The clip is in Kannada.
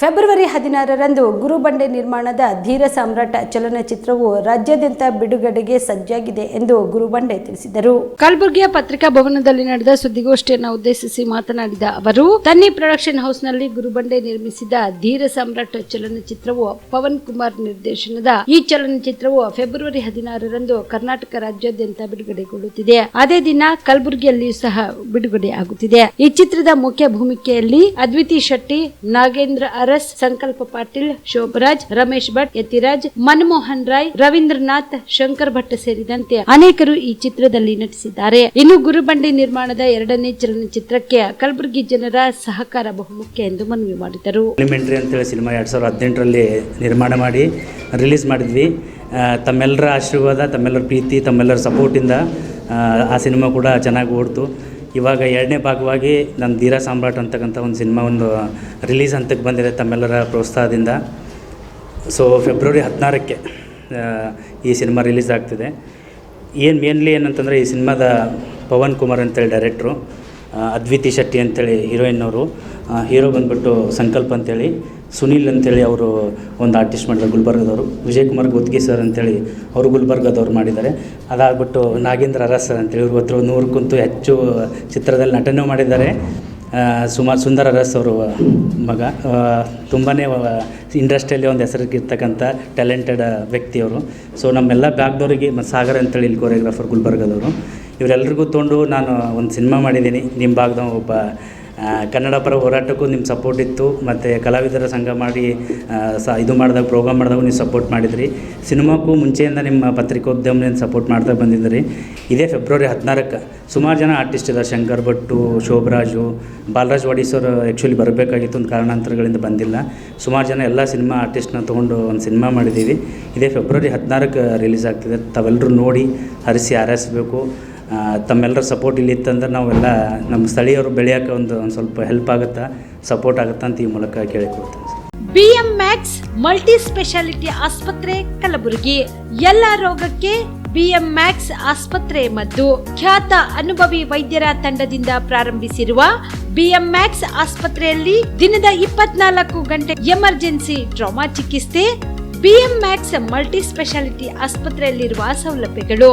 ಫೆಬ್ರವರಿ ಹದಿನಾರರಂದು ಗುರುಬಂಡೆ ನಿರ್ಮಾಣದ ಧೀರ ಸಾಮ್ರಾಟ ಚಲನಚಿತ್ರವು ರಾಜ್ಯಾದ್ಯಂತ ಬಿಡುಗಡೆಗೆ ಸಜ್ಜಾಗಿದೆ ಎಂದು ಗುರುಬಂಡೆ ತಿಳಿಸಿದರು. ಕಲಬುರಗಿಯ ಪತ್ರಿಕಾ ಭವನದಲ್ಲಿ ನಡೆದ ಸುದ್ದಿಗೋಷ್ಠಿಯನ್ನು ಉದ್ದೇಶಿಸಿ ಮಾತನಾಡಿದ ಅವರು, ತನ್ನಿ ಪ್ರೊಡಕ್ಷನ್ ಹೌಸ್ನಲ್ಲಿ ಗುರುಬಂಡೆ ನಿರ್ಮಿಸಿದ ಧೀರ ಸಾಮ್ರಾಟ ಚಲನಚಿತ್ರವು ಪವನ್ ಕುಮಾರ್ ನಿರ್ದೇಶನದ. ಈ ಚಲನಚಿತ್ರವು ಫೆಬ್ರವರಿ ಹದಿನಾರರಂದು ಕರ್ನಾಟಕ ರಾಜ್ಯಾದ್ಯಂತ ಬಿಡುಗಡೆಗೊಳ್ಳುತ್ತಿದೆ. ಅದೇ ದಿನ ಕಲಬುರಗಿಯಲ್ಲಿಯೂ ಸಹ ಬಿಡುಗಡೆ ಆಗುತ್ತಿದೆ ಈ ಚಿತ್ರದ ಮುಖ್ಯ ಭೂಮಿಕೆಯಲ್ಲಿ ಅದ್ವಿತಿ ಶೆಟ್ಟಿ, ನಾಗೇಂದ್ರ ಅರಸ್ ಸಂಕಲ್ಪ ಪಾಟೀಲ್ ಶೋಭರಾಜ್ ರಮೇಶ್ ಭಟ್ ಯತಿರಾಜ್ ಮನಮೋಹನ್ ರಾಯ್ ರವೀಂದ್ರನಾಥ್ ಶಂಕರ್ ಭಟ್ ಸೇರಿದಂತೆ ಅನೇಕರು ಈ ಚಿತ್ರದಲ್ಲಿ ನಟಿಸಿದ್ದಾರೆ. ಇನ್ನು ಗುರುಬಂಡಿ ನಿರ್ಮಾಣದ ಎರಡನೇ ಚಲನಚಿತ್ರಕ್ಕೆ ಕಲಬುರಗಿ ಜನರ ಸಹಕಾರ ಬಹುಮುಖ್ಯ ಎಂದು ಮನವಿ ಮಾಡಿದರು. ಎಲಿಮೆಂಟ್ರಿ ಅಂತೇಳಿ ಸಿನಿಮಾ ಎರಡ್ ಸಾವಿರದ ಹದಿನೆಂಟರಲ್ಲಿ ನಿರ್ಮಾಣ ಮಾಡಿ ರಿಲೀಸ್ ಮಾಡಿದ್ವಿ. ತಮ್ಮೆಲ್ಲರ ಆಶೀರ್ವಾದ ತಮ್ಮೆಲ್ಲರ ಪ್ರೀತಿ ತಮ್ಮೆಲ್ಲರ ಸಪೋರ್ಟಿಂದ ಆ, ಆ ಸಿನಿಮಾ ಕೂಡ ಚೆನ್ನಾಗಿ ಓಡ್ತು. ಇವಾಗ ಎರಡನೇ ಭಾಗವಾಗಿ ನನ್ನ ಧೀರ ಸಾಮ್ರಾಟ್ ಅಂತಕ್ಕಂಥ ಒಂದು ಸಿನಿಮಾ ಒಂದು ರಿಲೀಸ್ ಹಂತಕ್ಕೆ ಬಂದಿದೆ ತಮ್ಮೆಲ್ಲರ ಪ್ರೋತ್ಸಾಹದಿಂದ. ಸೊ ಫೆಬ್ರವರಿ ಹದಿನಾರಕ್ಕೆ ಈ ಸಿನಿಮಾ ರಿಲೀಸ್ ಆಗ್ತಿದೆ. ಏನು ಮೇನ್ಲಿ ಏನಂತಂದರೆ ಈ ಸಿನಿಮಾದ ಪವನ್ ಕುಮಾರ್ ಅಂತೇಳಿ ಡೈರೆಕ್ಟ್ರು ಅದ್ವಿತಿ ಶೆಟ್ಟಿ ಅಂತೇಳಿ ಹೀರೋಯಿನ್ ಅವರು. ಹೀರೋ ಬಂದ್ಬಿಟ್ಟು ಸಂಕಲ್ಪ ಅಂತೇಳಿ ಸುನೀಲ್ ಅಂತೇಳಿ ಅವರು ಒಂದು ಆರ್ಟಿಸ್ಟ್ ಮಾಡಿದ್ದಾರೆ ಗುಲ್ಬರ್ಗದವರು. ವಿಜಯ್ ಕುಮಾರ್ ಗುತ್ಗಿ ಸರ್ ಅಂತೇಳಿ ಅವರು ಗುಲ್ಬರ್ಗದವ್ರು ಮಾಡಿದ್ದಾರೆ. ಅದಾಗ್ಬಿಟ್ಟು ನಾಗೇಂದ್ರ ಅರಸ್ ಸರ್ ಅಂತೇಳಿ ಇವ್ರ ಹತ್ರ ನೂರಕ್ಕಂತೂ ಹೆಚ್ಚು ಚಿತ್ರದಲ್ಲಿ ನಟನೆ ಮಾಡಿದ್ದಾರೆ. ಸುಮಾರು ಸುಂದರ ಅರಸ್ ಅವರು ಮಗ. ತುಂಬಾ ಇಂಡಸ್ಟ್ರಿಯಲ್ಲಿ ಒಂದು ಹೆಸರಿಗಿರ್ತಕ್ಕಂಥ ಟ್ಯಾಲೆಂಟೆಡ್ ವ್ಯಕ್ತಿಯವರು ಸೊ ನಮ್ಮೆಲ್ಲ ಬ್ಯಾಗ್ದವರಿಗೆ ಮತ್ತು ಸಾಗರ್ ಅಂತೇಳಿ ಇಲ್ಲಿ ಕೊರಿಯೋಗ್ರಾಫರ್ ಗುಲ್ಬರ್ಗದವರು. ಇವರೆಲ್ಲರಿಗೂ ತೊಗೊಂಡು ನಾನು ಒಂದು ಸಿನಿಮಾ ಮಾಡಿದ್ದೀನಿ. ನಿಮ್ಮ ಭಾಗದ ಒಬ್ಬ ಕನ್ನಡ ಪರ ಹೋರಾಟಕ್ಕೂ ನಿಮ್ಮ ಸಪೋರ್ಟ್ ಇತ್ತು. ಮತ್ತು ಕಲಾವಿದರ ಸಂಘ ಮಾಡಿ ಸ ಇದು ಮಾಡಿದಾಗ ಪ್ರೋಗ್ರಾಮ್ ಮಾಡಿದಾಗ ನೀವು ಸಪೋರ್ಟ್ ಮಾಡಿದ್ರಿ. ಸಿನಿಮಾಕ್ಕೂ ಮುಂಚೆಯಿಂದ ನಿಮ್ಮ ಪತ್ರಿಕೋದ್ಯಮದಿಂದ ಸಪೋರ್ಟ್ ಮಾಡ್ತಾ ಬಂದಿದ್ದೀರಿ. ಇದೇ ಫೆಬ್ರವರಿ ಹದಿನಾರಕ್ಕೆ ಸುಮಾರು ಜನ ಆರ್ಟಿಸ್ಟ್ ಇದ್ದಾರೆ ಶಂಕರ್ ಭಟ್ಟು ಶೋಭರಾಜು ಬಾಲರಾಜ್ ವಾಡೀಸರ್ ಆ್ಯಕ್ಚುಲಿ ಬರಬೇಕಾಗಿತ್ತು. ಒಂದು ಕಾರಣಾಂತರಗಳಿಂದ ಬಂದಿಲ್ಲ. ಸುಮಾರು ಜನ ಎಲ್ಲ ಸಿನಿಮಾ ಆರ್ಟಿಸ್ಟ್ನ ತೊಗೊಂಡು ಒಂದು ಸಿನಿಮಾ ಮಾಡಿದ್ದೀವಿ. ಇದೇ ಫೆಬ್ರವರಿ ಹದಿನಾರಕ್ಕೆ ರಿಲೀಸ್ ಆಗ್ತಿದೆ. ತಾವೆಲ್ಲರೂ ನೋಡಿ ಹರಿಸಿ ಹಾರೈಸಬೇಕು ಆ, ತಮ್ಮೆಲ್ಲರ ಸಪೋರ್ಟ್ ಇಲ್ಲಿ ಇತ್ತಂದ್ರೆ ನಾವೆಲ್ಲ ನಮ್ಮ ಸ್ಥಳೀಯರು ಬೆಳೆಯೋಕೆ ಒಂದು ಒಂದು ಸ್ವಲ್ಪ ಹೆಲ್ಪ್ ಆಗುತ್ತಾ ಸಪೋರ್ಟ್ ಆಗುತ್ತೆ ಅಂತ ಈ ಮೂಲಕ ಕೇಳಿಕೊಳ್ತೇನೆ B M max multi specialty ಆಸ್ಪತ್ರೆ, ಕಲಬುರಗಿ. ಎಲ್ಲ ರೋಗಕ್ಕೆ ಬಿಎಂ ಮ್ಯಾಕ್ಸ್ ಆಸ್ಪತ್ರೆ ಮತ್ತು ಖ್ಯಾತ ಅನುಭವಿ ವೈದ್ಯರ ತಂಡದಿಂದ ಪ್ರಾರಂಭಿಸಿರುವ ಬಿಎಂ ಮ್ಯಾಕ್ಸ್ ಆಸ್ಪತ್ರೆಯಲ್ಲಿ ದಿನದ ಇಪ್ಪತ್ನಾಲ್ಕು ಗಂಟೆ ಎಮರ್ಜೆನ್ಸಿ ಟ್ರಾಮಾ ಚಿಕಿತ್ಸೆ ಬಿಎಂ ಮ್ಯಾಕ್ಸ್ ಮಲ್ಟಿ ಸ್ಪೆಷಾಲಿಟಿ ಆಸ್ಪತ್ರೆಯಲ್ಲಿರುವ ಸೌಲಭ್ಯಗಳು.